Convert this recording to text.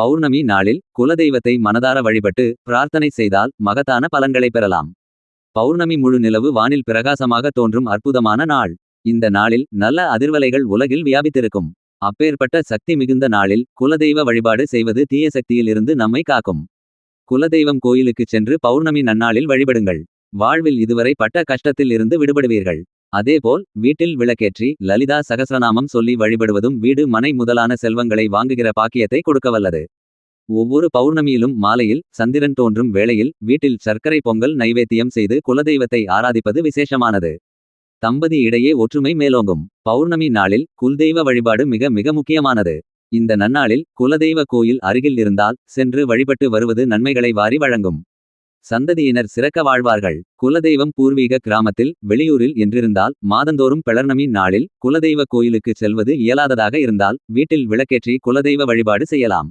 பௌர்ணமி நாளில் குலதெய்வத்தை மனதார வழிபட்டு பிரார்த்தனை செய்தால் மகத்தான பலன்களை பெறலாம். பௌர்ணமி முழு நிலவு வானில் பிரகாசமாக தோன்றும் அற்புதமான நாள். இந்த நாளில் நல்ல அதிர்வலைகள் உலகில் வியாபித்திருக்கும். அப்பேற்பட்ட சக்தி மிகுந்த நாளில் குலதெய்வ வழிபாடு செய்வது தீய சக்தியிலிருந்து நம்மை காக்கும். குலதெய்வம் கோயிலுக்குச் சென்று பௌர்ணமி நன்னாளில் வழிபடுங்கள். வாழ்வில் இதுவரை பட்ட கஷ்டத்தில் இருந்து விடுபடுவீர்கள். அதேபோல் வீட்டில் விளக்கேற்றி லலிதா சகஸ்ரநாமம் சொல்லி வழிபடுவதும் வீடு மனை முதலான செல்வங்களை வாங்குகிற பாக்கியத்தை கொடுக்கவல்லது. ஒவ்வொரு பௌர்ணமியிலும் மாலையில் சந்திரன் தோன்றும் வேளையில் வீட்டில் சர்க்கரை பொங்கல் நைவேத்தியம் செய்து குலதெய்வத்தை ஆராதிப்பது விசேஷமானது. தம்பதி இடையே ஒற்றுமை மேலோங்கும். பௌர்ணமி நாளில் குல்தெய்வ வழிபாடு மிக மிக முக்கியமானது. இந்த நன்னாளில் குலதெய்வ கோயில் அருகில் இருந்தால் சென்று வழிபட்டு வருவது நன்மைகளை வாரி வழங்கும். சந்ததியினர் சிறக்க வாழ்வார்கள். குலதெய்வம் பூர்வீக கிராமத்தில் வெளியூரில் என்றிருந்தால் மாதந்தோறும் பிளர்ணமி நாளில் குலதெய்வ கோயிலுக்கு செல்வது இயலாததாக இருந்தால் வீட்டில் விளக்கேற்றி குலதெய்வ வழிபாடு செய்யலாம்.